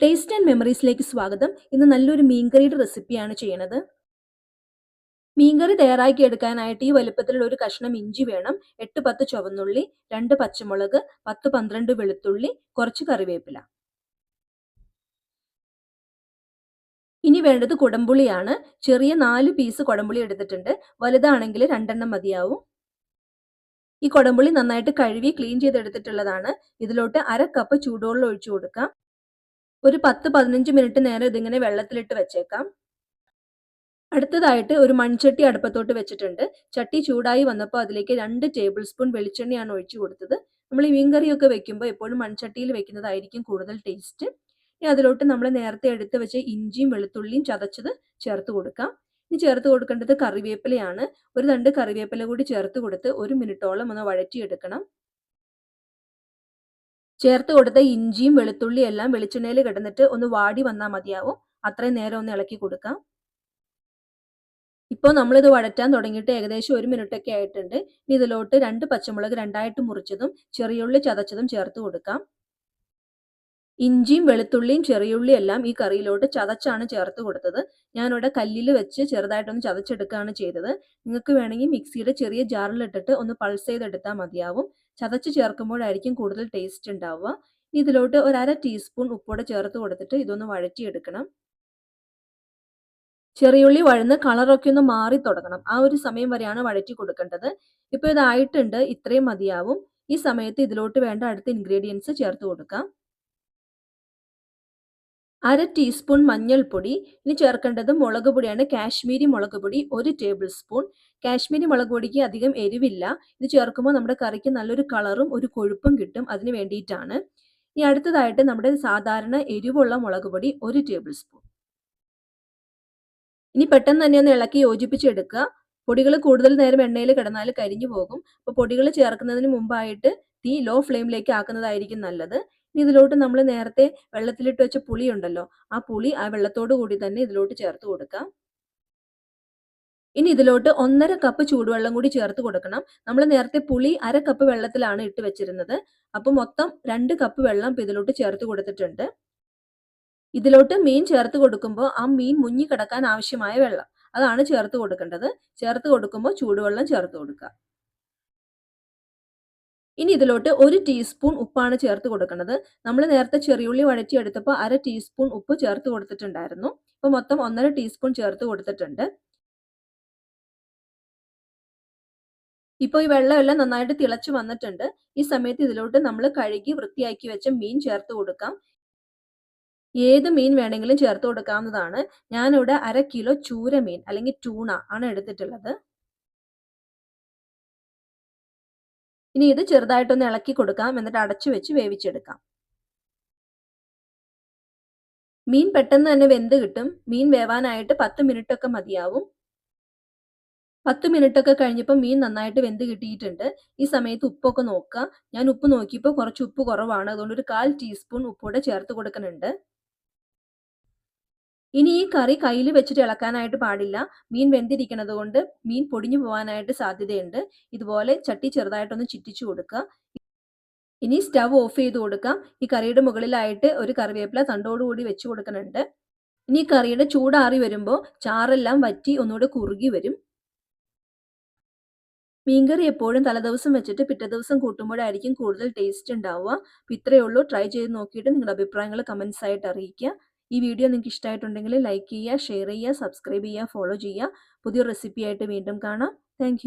Taste and മെമ്മറീസിലേക്ക് സ്വാഗതം. ഇന്ന് നല്ലൊരു മീൻകറിയുടെ റെസിപ്പിയാണ് ചെയ്യണത്. മീൻകറി തയ്യാറാക്കി എടുക്കാനായിട്ട് ഈ വലുപ്പത്തിലുള്ള ഒരു കഷ്ണം ഇഞ്ചി വേണം എട്ട് പത്ത് ചുവന്നുള്ളി രണ്ട് പച്ചമുളക് പത്ത് പന്ത്രണ്ട് വെളുത്തുള്ളി കുറച്ച് കറിവേപ്പില. ഇനി വേണ്ടത് കുടംപുളിയാണ്. ചെറിയ നാല് പീസ് കുടംപുളി എടുത്തിട്ടുണ്ട്. വലുതാണെങ്കിൽ രണ്ടെണ്ണം മതിയാവും. ഈ കുടംപുളി നന്നായിട്ട് കഴുകി ക്ലീൻ ചെയ്തെടുത്തിട്ടുള്ളതാണ്. ഇതിലോട്ട് അര കപ്പ് ചൂടുവെള്ളം ഒഴിച്ചു കൊടുക്കാം. ഒരു പത്ത് പതിനഞ്ച് മിനിറ്റ് നേരം ഇതിങ്ങനെ വെള്ളത്തിലിട്ട് വെച്ചേക്കാം. അടുത്തതായിട്ട് ഒരു മൺചട്ടി അടുപ്പത്തോട്ട് വെച്ചിട്ടുണ്ട്. ചട്ടി ചൂടായി വന്നപ്പോൾ അതിലേക്ക് രണ്ട് ടേബിൾ സ്പൂൺ വെളിച്ചെണ്ണയാണ് ഒഴിച്ചു കൊടുത്തത്. നമ്മൾ ഈ മീൻകറിയൊക്കെ വെക്കുമ്പോൾ എപ്പോഴും മൺചട്ടിയിൽ വെക്കുന്നതായിരിക്കും കൂടുതൽ ടേസ്റ്റ്. ഇനി അതിലോട്ട് നമ്മൾ നേരത്തെ എടുത്ത് വെച്ച ഇഞ്ചിയും വെളുത്തുള്ളിയും ചതച്ചത് ചേർത്ത് കൊടുക്കാം. ഇനി ചേർത്ത് കൊടുക്കേണ്ടത് കറിവേപ്പിലയാണ്. ഒരു രണ്ട് കറിവേപ്പില കൂടി ചേർത്ത് കൊടുത്ത് ഒരു മിനിറ്റോളം ഒന്ന് വഴറ്റിയെടുക്കണം. ചേർത്ത് കൊടുത്ത ഇഞ്ചിയും വെളുത്തുള്ളിയും എല്ലാം വെളിച്ചെണ്ണയിൽ കിടന്നിട്ട് ഒന്ന് വാടി വന്നാൽ മതിയാവും. അത്രയും നേരം ഒന്ന് ഇളക്കി കൊടുക്കാം. ഇപ്പോൾ നമ്മളിത് വഴറ്റാൻ തുടങ്ങിയിട്ട് ഏകദേശം ഒരു മിനിറ്റ് ഒക്കെ ആയിട്ടുണ്ട് ഇതിലോട്ട് രണ്ട് പച്ചമുളക് രണ്ടായിട്ട് മുറിച്ചതും ചെറിയുള്ളി ചതച്ചതും ചേർത്ത് കൊടുക്കാം. ഇഞ്ചിയും വെളുത്തുള്ളിയും ചെറിയുള്ളിയും എല്ലാം ഈ കറിയിലോട്ട് ചതച്ചാണ് ചേർത്ത് കൊടുത്തത്. ഞാനിവിടെ കല്ലിൽ വെച്ച് ചെറുതായിട്ടൊന്ന് ചതച്ചെടുക്കുകയാണ് ചെയ്തത്. നിങ്ങൾക്ക് വേണമെങ്കിൽ മിക്സിയുടെ ചെറിയ ജാറിലിട്ടിട്ട് ഒന്ന് പൾസ് ചെയ്തെടുത്താൽ മതിയാവും. ചതച്ച് ചേർക്കുമ്പോഴായിരിക്കും കൂടുതൽ ടേസ്റ്റ് ഉണ്ടാവുക. ഇതിലോട്ട് ഒരു അര ടീസ്പൂൺ ഉപ്പോടെ ചേർത്ത് കൊടുത്തിട്ട് ഇതൊന്ന് വഴറ്റിയെടുക്കണം. ചെറിയുള്ളി വഴന്ന് കളറൊക്കെ ഒന്ന് മാറി തുടങ്ങണം. ആ ഒരു സമയം വരെയാണ് വഴറ്റി കൊടുക്കേണ്ടത്. ഇപ്പോൾ ഇതായിട്ടുണ്ട്. ഇത്രയും മതിയാവും. ഈ സമയത്ത് ഇതിലോട്ട് വേണ്ട അടുത്ത ഇൻഗ്രീഡിയൻസ് ചേർത്ത് കൊടുക്കാം. അര ടീസ്പൂൺ മഞ്ഞൾപ്പൊടി. ഇനി ചേർക്കേണ്ടത് മുളക് പൊടിയാണ്. കാശ്മീരി മുളക് പൊടി ഒരു ടേബിൾ സ്പൂൺ കാശ്മീരി മുളക് പൊടിക്ക് അധികം എരിവില്ല. ഇത് ചേർക്കുമ്പോൾ നമ്മുടെ കറിക്ക് നല്ലൊരു കളറും ഒരു കൊഴുപ്പും കിട്ടും അതിന് വേണ്ടിയിട്ടാണ്. ഇനി അടുത്തതായിട്ട് നമ്മുടെ സാധാരണ എരിവുള്ള മുളക് പൊടി ഒരു ടേബിൾ സ്പൂൺ ഇനി പെട്ടെന്ന് തന്നെ ഒന്ന് ഇളക്കി യോജിപ്പിച്ചെടുക്കുക. പൊടികൾ കൂടുതൽ നേരം എണ്ണയിൽ കിടന്നാൽ കരിഞ്ഞു പോകും. അപ്പോൾ പൊടികൾ ചേർക്കുന്നതിന് മുമ്പായിട്ട് തീ ലോ ഫ്ലെയിമിലേക്ക് ആക്കുന്നതായിരിക്കും നല്ലത്. ഇനി ഇതിലോട്ട് നമ്മൾ നേരത്തെ വെള്ളത്തിലിട്ട് വെച്ച പുളി ഉണ്ടല്ലോ ആ പുളി ആ വെള്ളത്തോടു കൂടി തന്നെ ഇതിലോട്ട് ചേർത്ത് കൊടുക്കാം. ഇനി ഇതിലോട്ട് ഒന്നര കപ്പ് ചൂടുവെള്ളം കൂടി ചേർത്ത് കൊടുക്കണം. നമ്മൾ നേരത്തെ പുളി അര കപ്പ് വെള്ളത്തിലാണ് ഇട്ട് വെച്ചിരുന്നത്. അപ്പോൾ മൊത്തം രണ്ട് കപ്പ് വെള്ളം ഇതിലോട്ട് ചേർത്ത് കൊടുത്തിട്ടുണ്ട്. ഇതിലോട്ട് മീൻ ചേർത്ത് കൊടുക്കുമ്പോൾ ആ മീൻ മുങ്ങി കിടക്കാൻ ആവശ്യമായ വെള്ളം അതാണ് ചേർത്ത് കൊടുക്കേണ്ടത്. ചേർത്ത് കൊടുക്കുമ്പോൾ ചൂടുവെള്ളം ചേർത്ത് കൊടുക്കുക. ഇനി ഇതിലോട്ട് ഒരു ടീസ്പൂൺ ഉപ്പാണ് ചേർത്ത് കൊടുക്കുന്നത്. നമ്മൾ നേരത്തെ ചെറിയുള്ളി വഴറ്റിയെടുത്തപ്പോൾ അര ടീസ്പൂൺ ഉപ്പ് ചേർത്ത് കൊടുത്തിട്ടുണ്ടായിരുന്നു. ഇപ്പോൾ മൊത്തം ഒന്നര ടീസ്പൂൺ ചേർത്ത് കൊടുത്തിട്ടുണ്ട്. ഇപ്പോൾ ഈ വെള്ളമെല്ലാം നന്നായിട്ട് തിളച്ച് വന്നിട്ടുണ്ട്. ഈ സമയത്ത് ഇതിലോട്ട് നമ്മൾ കഴുകി വൃത്തിയാക്കി വെച്ച മീൻ ചേർത്ത് കൊടുക്കാം. ഏത് മീൻ വേണമെങ്കിലും ചേർത്ത് കൊടുക്കാവുന്നതാണ്. ഞാനിവിടെ അര കിലോ ചൂര മീൻ അല്ലെങ്കിൽ ടൂണ ആണ് എടുത്തിട്ടുള്ളത്. ഇനി ഇത് ചെറുതായിട്ടൊന്ന് ഇളക്കി കൊടുക്കാം. എന്നിട്ട് അടച്ചു വെച്ച് വേവിച്ചെടുക്കാം. മീൻ പെട്ടെന്ന് തന്നെ വെന്ത് കിട്ടും. മീൻ വേവാനായിട്ട് പത്ത് മിനിറ്റ് ഒക്കെ മതിയാവും. പത്ത് മിനിറ്റ് ഒക്കെ കഴിഞ്ഞപ്പോൾ മീൻ നന്നായിട്ട് വെന്ത് കിട്ടിയിട്ടുണ്ട്. ഈ സമയത്ത് ഉപ്പൊക്കെ നോക്കുക. ഞാൻ ഉപ്പ് നോക്കിയപ്പോൾ കുറച്ച് ഉപ്പ് കുറവാണ്. അതുകൊണ്ട് ഒരു കാൽ ടീസ്പൂൺ ഉപ്പൂടെ ചേർത്ത് കൊടുക്കുന്നുണ്ട്. ഇനി ഈ കറി കയ്യിൽ വെച്ചിട്ട് ഇളക്കാനായിട്ട് പാടില്ല. മീൻ വെന്തിരിക്കണത് കൊണ്ട് മീൻ പൊടിഞ്ഞു പോകാനായിട്ട് സാധ്യതയുണ്ട്. ഇതുപോലെ ചട്ടി ചെറുതായിട്ടൊന്ന് ചിറ്റിച്ചു കൊടുക്കുക. ഇനി സ്റ്റവ് ഓഫ് ചെയ്ത് കൊടുക്കാം. ഈ കറിയുടെ മുകളിലായിട്ട് ഒരു കറിവേപ്പില തണ്ടോടുകൂടി വെച്ച് കൊടുക്കുന്നുണ്ട്. ഇനി കറിയുടെ ചൂടാറി വരുമ്പോൾ ചാറെല്ലാം വറ്റി ഒന്നുകൂടെ കുറുകി വരും. മീൻകറി എപ്പോഴും തലേദിവസം വെച്ചിട്ട് പിറ്റേ ദിവസം കൂട്ടുമ്പോഴായിരിക്കും കൂടുതൽ ടേസ്റ്റ് ഉണ്ടാവുക. ഇത്രയേ ഉള്ളൂ. ട്രൈ ചെയ്ത് നോക്കിയിട്ട് നിങ്ങളുടെ അഭിപ്രായങ്ങൾ കമൻസ് ആയിട്ട് അറിയിക്കുക. ഈ വീഡിയോ നിങ്ങൾക്ക് ഇഷ്ടമായിട്ടുണ്ടെങ്കിൽ ലൈക്ക് ചെയ്യുക ഷെയർ ചെയ്യുക സബ്സ്ക്രൈബ് ചെയ്യുക ഫോളോ ചെയ്യുക. പുതിയ റെസിപ്പി ആയിട്ട് വീണ്ടും കാണാം. താങ്ക്